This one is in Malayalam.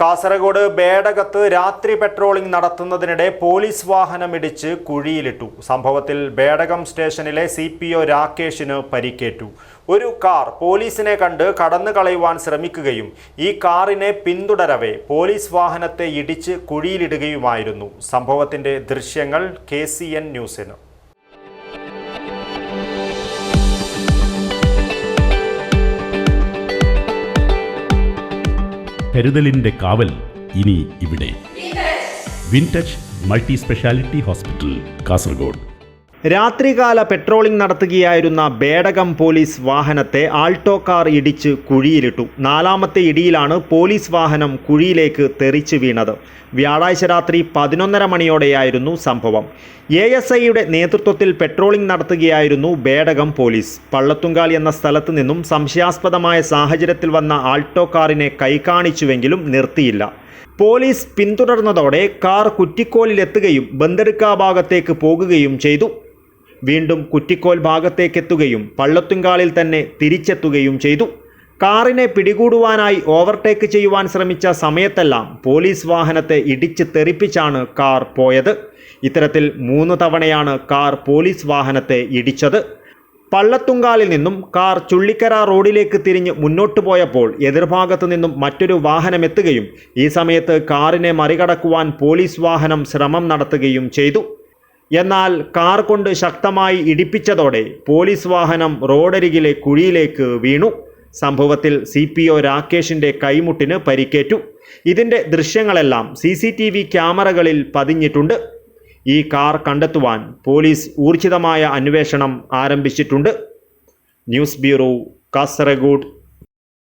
കാസർഗോഡ് ബേടകത്ത് രാത്രി പെട്രോളിംഗ് നടത്തുന്നതിനിടെ പോലീസ് വാഹനം വാഹനമിടിച്ച് കുഴിയിലിട്ടു. സംഭവത്തിൽ ബേടകം സ്റ്റേഷനിലെ സി പി ഒ രാകേഷിന് പരിക്കേറ്റു. ഒരു കാർ പോലീസിനെ കണ്ട് കടന്നു കളയുവാൻ ശ്രമിക്കുകയും ഈ കാറിനെ പിന്തുടരവേ പോലീസ് വാഹനത്തെ ഇടിച്ച് കുഴിയിലിടുകയുമായിരുന്നു. സംഭവത്തിന്റെ ദൃശ്യങ്ങൾ കെ സി എൻ ന്യൂസിന്. കരുതലിന്റെ കാവൽ ഇനി ഇവിടെ. Wintouch multi speciality hospital Kasaragod. രാത്രികാല പെട്രോളിംഗ് നടത്തുകയായിരുന്ന ബേടകം പോലീസ് വാഹനത്തെ ആൾട്ടോ കാർ ഇടിച്ച് കുഴിയിലിട്ടു. നാലാമത്തെ ഇടിയിലാണ് പോലീസ് വാഹനം കുഴിയിലേക്ക് തെറിച്ച് വീണത്. വ്യാഴാഴ്ച രാത്രി പതിനൊന്നര മണിയോടെയായിരുന്നു സംഭവം. എ എസ് ഐയുടെ നേതൃത്വത്തിൽ പെട്രോളിംഗ് നടത്തുകയായിരുന്നു ബേടകം പോലീസ്. പള്ളത്തുങ്കാൽ എന്ന സ്ഥലത്ത് നിന്നും സംശയാസ്പദമായ സാഹചര്യത്തിൽ വന്ന ആൾട്ടോ കാറിനെ കൈകാണിച്ചുവെങ്കിലും നിർത്തിയില്ല. പോലീസ് പിന്തുടർന്നതോടെ കാർ കുറ്റിക്കോലിലെത്തുകയും ബന്ദടുക്ക ഭാഗത്തേക്ക് പോകുകയും ചെയ്തു. വീണ്ടും കുറ്റിക്കോൽ ഭാഗത്തേക്കെത്തുകയും പള്ളത്തുങ്കാളിൽ തന്നെ തിരിച്ചെത്തുകയും ചെയ്തു. കാറിനെ പിടികൂടുവാനായി ഓവർടേക്ക് ചെയ്യുവാൻ ശ്രമിച്ച സമയത്തെല്ലാം പോലീസ് വാഹനത്തെ ഇടിച്ച് തെറിപ്പിച്ചാണ് കാർ പോയത്. ഇത്തരത്തിൽ മൂന്ന് തവണയാണ് കാർ പോലീസ് വാഹനത്തെ ഇടിച്ചത്. പള്ളത്തുങ്കാലിൽ നിന്നും കാർ ചുള്ളിക്കര റോഡിലേക്ക് തിരിഞ്ഞ് മുന്നോട്ട് പോയപ്പോൾ എതിർഭാഗത്തു നിന്നും മറ്റൊരു വാഹനമെത്തുകയും ഈ സമയത്ത് കാറിനെ മറികടക്കുവാൻ പോലീസ് വാഹനം ശ്രമം നടത്തുകയും ചെയ്തു. എന്നാൽ കാർ കൊണ്ട് ശക്തമായി ഇടിപ്പിച്ചതോടെ പോലീസ് വാഹനം റോഡരികിലെ കുഴിയിലേക്ക് വീണു. സംഭവത്തിൽ സി പി ഒ രാകേഷിന്റെ കൈമുട്ടിന് പരിക്കേറ്റു. ഇതിന്റെ ദൃശ്യങ്ങളെല്ലാം സി സി ടി വി ക്യാമറകളിൽ പതിഞ്ഞിട്ടുണ്ട്. ഈ കാർ കണ്ടെത്തുവാൻ പോലീസ് ഊർജിതമായ അന്വേഷണം ആരംഭിച്ചിട്ടുണ്ട്. News bureau Kasaragod.